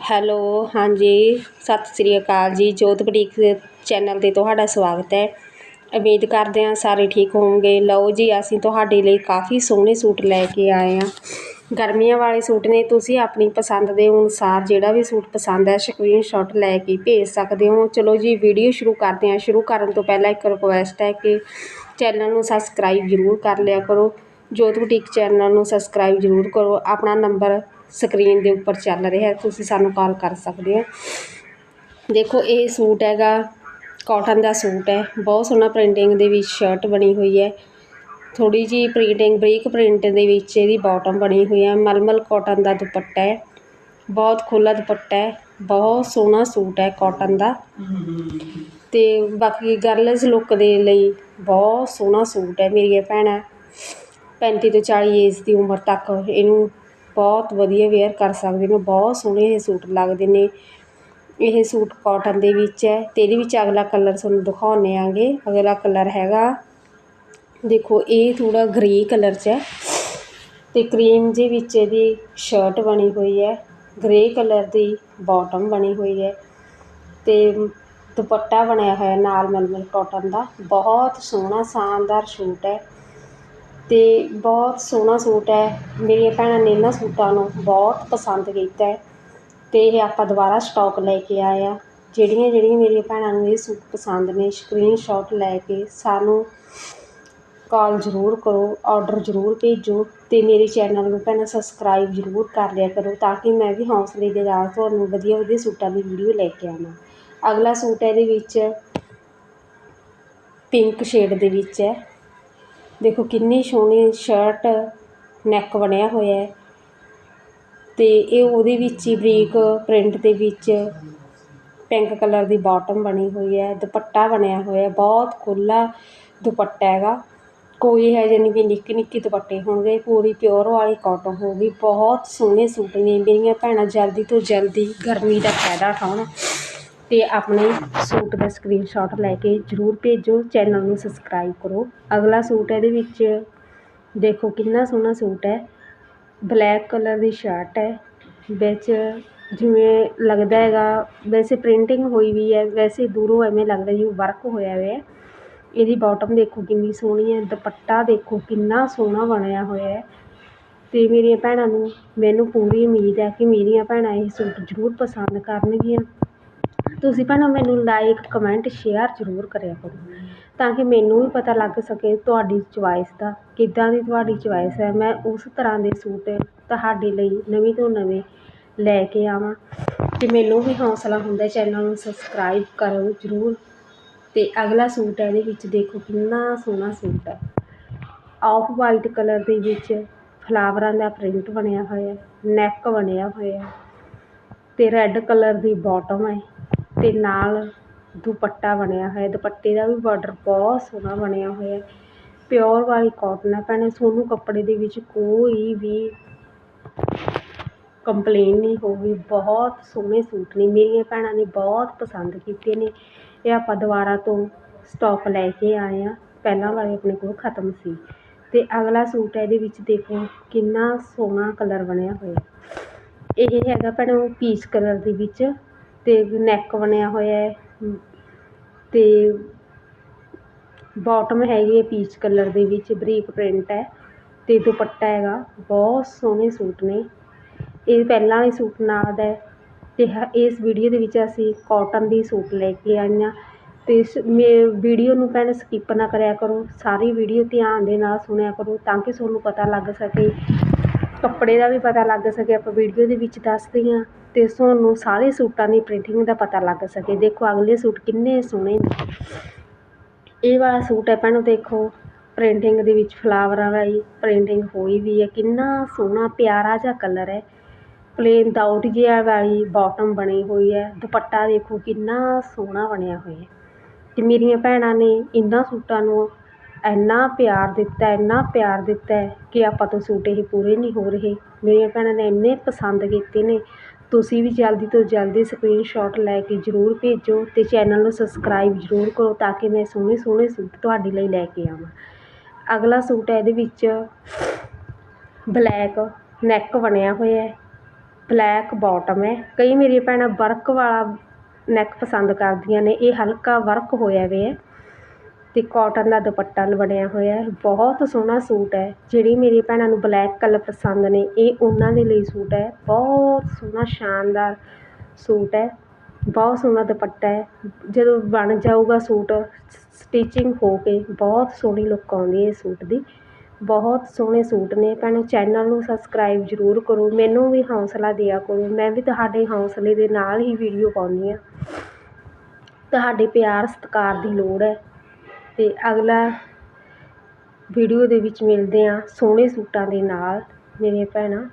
Hello, ਹਾਂਜੀ। ਸਤਿ ਸ੍ਰੀ ਅਕਾਲ ਜੀ। ਜੋਤ ਬੁਟੀਕ ਚੈਨਲ 'ਤੇ ਤੁਹਾਡਾ ਸਵਾਗਤ ਹੈ। ਉਮੀਦ ਕਰਦੇ ਹਾਂ ਸਾਰੇ ਠੀਕ ਹੋਵੋਗੇ। ਲਓ ਜੀ, ਅਸੀਂ ਤੁਹਾਡੇ ਲਈ ਕਾਫੀ ਸੋਹਣੇ ਸੂਟ ਲੈ ਕੇ ਆਏ ਹਾਂ। ਗਰਮੀਆਂ ਵਾਲੇ ਸੂਟ ਨੇ, ਤੁਸੀਂ ਆਪਣੀ ਪਸੰਦ ਦੇ ਅਨੁਸਾਰ ਜਿਹੜਾ ਵੀ ਸੂਟ ਪਸੰਦ ਹੈ ਸਕਰੀਨਸ਼ਾਟ ਲੈ ਕੇ ਭੇਜ ਸਕਦੇ ਹੋ। ਚਲੋ ਜੀ, ਵੀਡੀਓ ਸ਼ੁਰੂ ਕਰਦੇ ਹਾਂ। ਸ਼ੁਰੂ ਕਰਨ ਤੋਂ ਪਹਿਲਾਂ ਇੱਕ ਰਿਕੁਐਸਟ ਹੈ ਕਿ ਚੈਨਲ ਨੂੰ ਸਬਸਕ੍ਰਾਈਬ ਜ਼ਰੂਰ ਕਰ ਲਿਆ ਕਰੋ। ਜੋਤ ਬੁਟੀਕ ਚੈਨਲ ਨੂੰ ਸਬਸਕ੍ਰਾਈਬ ਜ਼ਰੂਰ ਕਰੋ। ਆਪਣਾ ਨੰਬਰ ਸਕਰੀਨ ਦੇ ਉੱਪਰ ਚੱਲ ਰਿਹਾ ਤੁਸੀਂ ਸਾਨੂੰ ਕਾਲ ਕਰ ਸਕਦੇ ਹੋ। ਦੇਖੋ, ਇਹ ਸੂਟ ਹੈਗਾ ਕਾਟਨ ਦਾ ਸੂਟ ਹੈ, ਬਹੁਤ ਸੋਹਣਾ ਪ੍ਰਿੰਟਿੰਗ ਦੇ ਵਿੱਚ ਸ਼ਰਟ ਬਣੀ ਹੋਈ ਹੈ। ਥੋੜੀ ਜੀ ਪ੍ਰਿੰਟਿੰਗ ਬਰੀਕ ਪ੍ਰਿੰਟ ਦੇ ਵਿੱਚ ਇਹਦੀ ਬਾਟਮ ਬਣੀ ਹੋਈ ਹੈ, ਮਲਮਲ ਕਾਟਨ ਦਾ ਦੁਪੱਟਾ ਹੈ। ਬਹੁਤ ਖੁੱਲਾ ਦੁਪੱਟਾ ਹੈ, ਬਹੁਤ ਸੋਹਣਾ ਸੂਟ ਹੈ ਕਾਟਨ ਦਾ। ਤੇ ਬਾਕੀ ਗਰਲਸ ਲੁੱਕ ਦੇ ਲਈ ਬਹੁਤ ਸੋਹਣਾ ਸੂਟ ਹੈ ਮੇਰੀਆਂ ਭੈਣਾਂ। 35 ਤੋਂ 40 ਏਜ ਦੀ ਉਮਰ ਤੱਕ ਇਹਨੂੰ ਬਹੁਤ ਵਧੀਆ ਵੇਅਰ ਕਰ ਸਕਦੇ ਨੇ, ਬਹੁਤ ਸੋਹਣੇ ਇਹ ਸੂਟ ਲੱਗਦੇ ਨੇ। ਇਹ ਸੂਟ ਕਾਟਨ ਦੇ ਵਿੱਚ ਹੈ ਅਤੇ ਇਹਦੇ ਵਿੱਚ ਅਗਲਾ ਕਲਰ ਤੁਹਾਨੂੰ ਦਿਖਾਉਂਦੇ ਆਂਗੇ। ਅਗਲਾ ਕਲਰ ਹੈਗਾ, ਦੇਖੋ ਇਹ ਥੋੜਾ ਗ੍ਰੇ ਕਲਰ 'ਚ ਹੈ ਅਤੇ ਕਰੀਮ ਦੇ ਵਿੱਚ ਇਹਦੀ ਸ਼ਰਟ ਬਣੀ ਹੋਈ ਹੈ ਗ੍ਰੇ ਕਲਰ ਦੀ ਬਾਟਮ ਬਣੀ ਹੋਈ ਹੈ ਅਤੇ ਦੁਪੱਟਾ ਬਣਿਆ ਹੋਇਆ ਨਾਲ ਮਲਮਲ ਕਾਟਨ ਦਾ। ਬਹੁਤ ਸੋਹਣਾ, ਸ਼ਾਨਦਾਰ ਸੂਟ ਹੈ। ਅਤੇ ਬਹੁਤ ਸੋਹਣਾ ਸੂਟ ਹੈ। ਮੇਰੀਆਂ ਭੈਣਾਂ ਨੇ ਇਹਨਾਂ ਸੂਟਾਂ ਨੂੰ ਬਹੁਤ ਪਸੰਦ ਕੀਤਾ ਹੈ ਤੇ ਇਹ ਆਪਾਂ ਦੁਬਾਰਾ ਸਟੋਕ ਲੈ ਕੇ ਆਏ ਹਾਂ। ਜਿਹੜੀਆਂ ਜਿਹੜੀਆਂ ਮੇਰੀਆਂ ਭੈਣਾਂ ਨੂੰ ਇਹ ਸੂਟ ਪਸੰਦ ਨੇ ਸਕਰੀਨਸ਼ੋਟ ਲੈ ਕੇ ਸਾਨੂੰ ਕਾਲ ਜ਼ਰੂਰ ਕਰੋ ਔਡਰ ਜ਼ਰੂਰ ਭੇਜੋ ਅਤੇ ਮੇਰੇ ਚੈਨਲ ਨੂੰ ਭੈਣਾਂ ਸਬਸਕ੍ਰਾਈਬ ਜ਼ਰੂਰ ਕਰ ਲਿਆ ਕਰੋ ਤਾਂ ਕਿ ਮੈਂ ਵੀ ਹੌਂਸਲੇ ਦੇ ਨਾਲ ਤੁਹਾਨੂੰ ਵਧੀਆ ਵਧੀਆ ਸੂਟਾਂ ਦੀ ਵੀਡੀਓ ਲੈ ਕੇ ਆਵਾਂ। ਅਗਲਾ ਸੂਟ ਇਹਦੇ ਵਿੱਚ ਪਿੰਕ ਸ਼ੇਡ ਦੇ ਵਿੱਚ ਹੈ। ਦੇਖੋ ਕਿੰਨੀ ਸੋਹਣੀ ਸ਼ਰਟ ਨੈਕ ਬਣਿਆ ਹੋਇਆ ਹੈ। ਤੇ ਇਹ ਉਹਦੇ ਵਿੱਚ ਹੀ ਬਰੀਕ ਪ੍ਰਿੰਟ ਦੇ ਵਿੱਚ ਪਿੰਕ ਕਲਰ ਦੀ ਬਾਟਮ ਬਣੀ ਹੋਈ ਹੈ, ਦੁਪੱਟਾ ਬਣਿਆ ਹੋਇਆ ਬਹੁਤ ਖੁੱਲਾ ਦੁਪੱਟਾ ਹੈਗਾ। ਕੋਈ ਹੈ ਜਾਨੀ ਵੀ ਨਿੱਕੇ ਨਿੱਕੇ ਦੁਪੱਟੇ ਹੋਣਗੇ, ਪੂਰੀ ਪਿਓਰ ਵਾਲੀ ਕਾਟਨ ਹੋਊਗੀ, ਬਹੁਤ ਸੋਹਣੇ ਸੂਟ ਨੇ। ਮੇਰੀਆਂ ਭੈਣਾਂ ਜਲਦੀ ਤੋਂ ਜਲਦੀ ਗਰਮੀ ਦਾ ਫਾਇਦਾ ਉਠਾਉਣ। ਅਤੇ ਆਪਣੇ ਸੂਟ ਦਾ ਸਕਰੀਨਸ਼ੋਟ ਲੈ ਕੇ ਜ਼ਰੂਰ ਭੇਜੋ ਚੈਨਲ ਨੂੰ ਸਬਸਕ੍ਰਾਈਬ ਕਰੋ। ਅਗਲਾ ਸੂਟ ਇਹਦੇ ਵਿੱਚ ਦੇਖੋ ਕਿੰਨਾ ਸੋਹਣਾ ਸੂਟ ਹੈ। ਬਲੈਕ ਕਲਰ ਦੀ ਸ਼ਰਟ ਹੈ। ਵਿੱਚ ਜਿਵੇਂ ਲੱਗਦਾ ਹੈਗਾ, ਵੈਸੇ ਪ੍ਰਿੰਟਿੰਗ ਹੋਈ ਵੀ ਹੈ, ਵੈਸੇ ਦੂਰੋਂ ਐਵੇਂ ਲੱਗਦਾ ਜਿਵੇਂ ਵਰਕ ਹੋਇਆ ਹੋਇਆ ਹੈ। ਇਹਦੀ ਬਾਟਮ ਦੇਖੋ ਕਿੰਨੀ ਸੋਹਣੀ ਹੈ, ਦੁਪੱਟਾ ਦੇਖੋ ਕਿੰਨਾ ਸੋਹਣਾ ਬਣਿਆ ਹੋਇਆ ਹੈ। ਅਤੇ ਮੇਰੀਆਂ ਭੈਣਾਂ ਨੂੰ ਮੈਨੂੰ ਪੂਰੀ ਉਮੀਦ ਹੈ ਕਿ ਮੇਰੀਆਂ ਭੈਣਾਂ ਇਹ ਸੂਟ ਜ਼ਰੂਰ ਪਸੰਦ ਕਰਨਗੀਆਂ। ਤੁਸੀਂ ਭੈਣਾਂ ਮੈਨੂੰ ਲਾਈਕ ਕਮੈਂਟ ਸ਼ੇਅਰ ਜ਼ਰੂਰ ਕਰਿਆ ਕਰੋ, ਤਾਂ ਕਿ ਮੈਨੂੰ ਵੀ ਪਤਾ ਲੱਗ ਸਕੇ ਤੁਹਾਡੀ ਚੁਆਇਸ ਦਾ, ਕਿੱਦਾਂ ਦੀ ਤੁਹਾਡੀ ਚੁਆਇਸ ਹੈ। ਮੈਂ ਉਸ ਤਰ੍ਹਾਂ ਦੇ ਸੂਟ ਤੁਹਾਡੇ ਲਈ ਨਵੀਂ ਤੋਂ ਨਵੇਂ ਲੈ ਕੇ ਆਵਾਂ। ਅਤੇ ਮੈਨੂੰ ਵੀ ਹੌਸਲਾ ਹੁੰਦਾ ਚੈਨਲ ਨੂੰ ਸਬਸਕ੍ਰਾਈਬ ਕਰੋ ਜ਼ਰੂਰ। ਅਤੇ ਅਗਲਾ ਸੂਟ ਹੈ, ਇਹਦੇ ਵਿੱਚ ਦੇਖੋ ਕਿੰਨਾ ਸੋਹਣਾ ਸੂਟ ਹੈ। ਆਫ ਵਾਈਟ ਕਲਰ ਦੇ ਵਿੱਚ ਫਲਾਵਰਾਂ ਦਾ ਪ੍ਰਿੰਟ ਬਣਿਆ ਹੋਇਆ ਨੈਕ ਬਣਿਆ ਹੋਇਆ ਅਤੇ ਰੈੱਡ ਕਲਰ ਦੀ ਬਾਟਮ ਹੈ। ਤੇ ਨਾਲ ਦੁਪੱਟਾ ਬਣਿਆ ਹੋਇਆ, ਦੁਪੱਟੇ ਦਾ ਵੀ ਬਾਰਡਰ ਬਹੁਤ ਸੋਹਣਾ ਬਣਿਆ ਹੋਇਆ ਪਿਓਰ ਵਾਲੀ ਕੋਟਨ ਹੈ ਭੈਣੇ ਤੁਹਾਨੂੰ ਕੱਪੜੇ ਦੇ ਵਿੱਚ ਕੋਈ ਵੀ ਕੰਪਲੇਨ ਨਹੀਂ ਹੋਊਗੀ ਬਹੁਤ ਸੋਹਣੇ ਸੂਟ ਨੇ, ਮੇਰੀਆਂ ਭੈਣਾਂ ਨੇ ਬਹੁਤ ਪਸੰਦ ਕੀਤੇ ਨੇ। ਇਹ ਆਪਾਂ ਦੁਬਾਰਾ ਤੋਂ ਸਟਾਕ ਲੈ ਕੇ ਆਏ ਹਾਂ, ਪਹਿਲਾਂ ਵਾਲੇ ਆਪਣੇ ਕੋਲ ਖਤਮ ਸੀ। ਅਤੇ ਅਗਲਾ ਸੂਟ ਹੈ ਇਹਦੇ ਵਿੱਚ ਦੇਖੋ ਕਿੰਨਾ ਸੋਹਣਾ ਕਲਰ ਬਣਿਆ ਹੋਇਆ। ਇਹ ਹੈਗਾ ਭੈਣੋ ਪੀਚ ਕਲਰ ਦੇ ਵਿੱਚ ਅਤੇ ਨੈਕ ਬਣਿਆ ਹੋਇਆ ਹੈ। ਤੇ ਬਾਟਮ ਹੈਗੀ ਹੈ ਪੀਚ ਕਲਰ ਦੇ ਵਿੱਚ, ਬਰੀਕ ਪ੍ਰਿੰਟ ਹੈ ਅਤੇ ਦੁਪੱਟਾ ਹੈਗਾ, ਬਹੁਤ ਸੋਹਣੇ ਸੂਟ ਨੇ। ਇਹ ਪਹਿਲਾਂ ਵਾਲੇ ਸੂਟ ਨਾਲ ਦਾ ਹ ਇਸ ਵੀਡੀਓ ਦੇ ਵਿੱਚ ਅਸੀਂ ਕੋਟਨ ਦੀ ਸੂਟ ਲੈ ਕੇ ਆਏ ਹਾਂ ਅਤੇ ਇਸ ਵੀਡੀਓ ਨੂੰ ਭੈਣ ਸਕਿੱਪ ਨਾ ਕਰਿਆ ਕਰੋ, ਸਾਰੀ ਵੀਡੀਓ ਧਿਆਨ ਦੇ ਨਾਲ ਸੁਣਿਆ ਕਰੋ ਤਾਂ ਕਿ ਤੁਹਾਨੂੰ ਪਤਾ ਲੱਗ ਸਕੇ। ਕੱਪੜੇ ਦਾ ਵੀ ਪਤਾ ਲੱਗ ਸਕੇ, ਆਪਾਂ ਵੀਡੀਓ ਦੇ ਵਿੱਚ ਦੱਸਦੇ ਹਾਂ। ਅਤੇ ਤੁਹਾਨੂੰ ਸਾਰੇ ਸੂਟਾਂ ਦੀ ਪ੍ਰਿੰਟਿੰਗ ਦਾ ਪਤਾ ਲੱਗ ਸਕੇ। ਦੇਖੋ, ਅਗਲੇ ਸੂਟ ਕਿੰਨੇ ਸੋਹਣੇ ਨੇ। ਇਹ ਵਾਲਾ ਸੂਟ ਹੈ ਭੈਣੋ, ਦੇਖੋ ਪ੍ਰਿੰਟਿੰਗ ਦੇ ਵਿੱਚ ਫਲਾਵਰਾਂ ਵਾਲੀ ਪ੍ਰਿੰਟਿੰਗ ਹੋਈ ਵੀ ਹੈ। ਕਿੰਨਾ ਸੋਹਣਾ, ਪਿਆਰਾ ਜਿਹਾ ਕਲਰ ਹੈ। ਪਲੇਨ ਦਾਊਟ ਜਿਹਾ ਵਾਲੀ ਬਾਟਮ ਬਣੀ ਹੋਈ ਹੈ। ਦੁਪੱਟਾ ਦੇਖੋ, ਕਿੰਨਾ ਸੋਹਣਾ ਬਣਿਆ ਹੋਇਆ ਅਤੇ ਮੇਰੀਆਂ ਭੈਣਾਂ ਨੇ ਇਹਨਾਂ ਸੂਟਾਂ ਨੂੰ ਇੰਨਾ ਪਿਆਰ ਦਿੱਤਾ, ਇੰਨਾ ਪਿਆਰ ਦਿੱਤਾ ਕਿ ਆਪਾਂ ਤੋਂ ਸੂਟ ਇਹ ਪੂਰੇ ਨਹੀਂ ਹੋ ਰਹੇ। ਮੇਰੀਆਂ ਭੈਣਾਂ ਨੇ ਇੰਨੇ ਪਸੰਦ ਕੀਤੇ ਨੇ। ਤੁਸੀਂ ਵੀ ਜਲਦੀ ਤੋਂ ਜਲਦੀ ਸਕਰੀਨਸ਼ੋਟ ਲੈ ਕੇ ਜ਼ਰੂਰ ਭੇਜੋ ਅਤੇ ਚੈਨਲ ਨੂੰ ਸਬਸਕ੍ਰਾਈਬ ਜ਼ਰੂਰ ਕਰੋ ਤਾਂ ਕਿ ਮੈਂ ਸੋਹਣੇ ਸੋਹਣੇ ਸੂਟ ਤੁਹਾਡੇ ਲਈ ਲੈ ਕੇ ਆਵਾਂ। ਅਗਲਾ ਸੂਟ ਹੈ ਇਹਦੇ ਵਿੱਚ ਬਲੈਕ ਨੈਕ ਬਣਿਆ ਹੋਇਆ ਹੈ ਬਲੈਕ ਬਾਟਮ ਹੈ। ਕਈ ਮੇਰੀਆਂ ਭੈਣਾਂ ਵਰਕ ਵਾਲਾ ਨੈਕ ਪਸੰਦ ਕਰਦੀਆਂ ਨੇ, ਇਹ ਹਲਕਾ ਵਰਕ ਹੋਇਆ ਵੇ ਹੈ। ਅਤੇ ਕੋਟਨ ਦਾ ਦੁਪੱਟਾ ਬਣਿਆ ਹੋਇਆ ਬਹੁਤ ਸੋਹਣਾ ਸੂਟ ਹੈ। ਜਿਹੜੀ ਮੇਰੀ ਭੈਣਾਂ ਨੂੰ ਬਲੈਕ ਕਲਰ ਪਸੰਦ ਨੇ, ਇਹ ਉਹਨਾਂ ਦੇ ਲਈ ਸੂਟ ਹੈ। ਬਹੁਤ ਸੋਹਣਾ, ਸ਼ਾਨਦਾਰ ਸੂਟ ਹੈ। ਬਹੁਤ ਸੋਹਣਾ ਦੁਪੱਟਾ ਹੈ। ਜਦੋਂ ਬਣ ਜਾਊਗਾ ਸੂਟ ਸਟਿਚਿੰਗ ਹੋ ਕੇ ਬਹੁਤ ਸੋਹਣੀ ਲੁੱਕ ਆਉਂਦੀ ਹੈ ਸੂਟ ਦੀ। ਬਹੁਤ ਸੋਹਣੇ ਸੂਟ ਨੇ। ਭੈਣੋ ਚੈਨਲ ਨੂੰ ਸਬਸਕ੍ਰਾਈਬ ਜ਼ਰੂਰ ਕਰੋ। ਮੈਨੂੰ ਵੀ ਹੌਂਸਲਾ ਦਿਆ ਕਰੋ। ਮੈਂ ਵੀ ਤੁਹਾਡੇ ਹੌਂਸਲੇ ਦੇ ਨਾਲ ਹੀ ਵੀਡੀਓ ਪਾਉਂਦੀ ਹਾਂ। ਤੁਹਾਡੇ ਪਿਆਰ, ਸਤਿਕਾਰ ਦੀ ਲੋੜ ਹੈ। ਅਤੇ ਅਗਲਾ ਵੀਡੀਓ ਦੇ ਵਿੱਚ ਮਿਲਦੇ ਹਾਂ ਸੋਹਣੇ ਸੂਟਾਂ ਦੇ ਨਾਲ ਮੇਰੀਆਂ ਭੈਣਾਂ।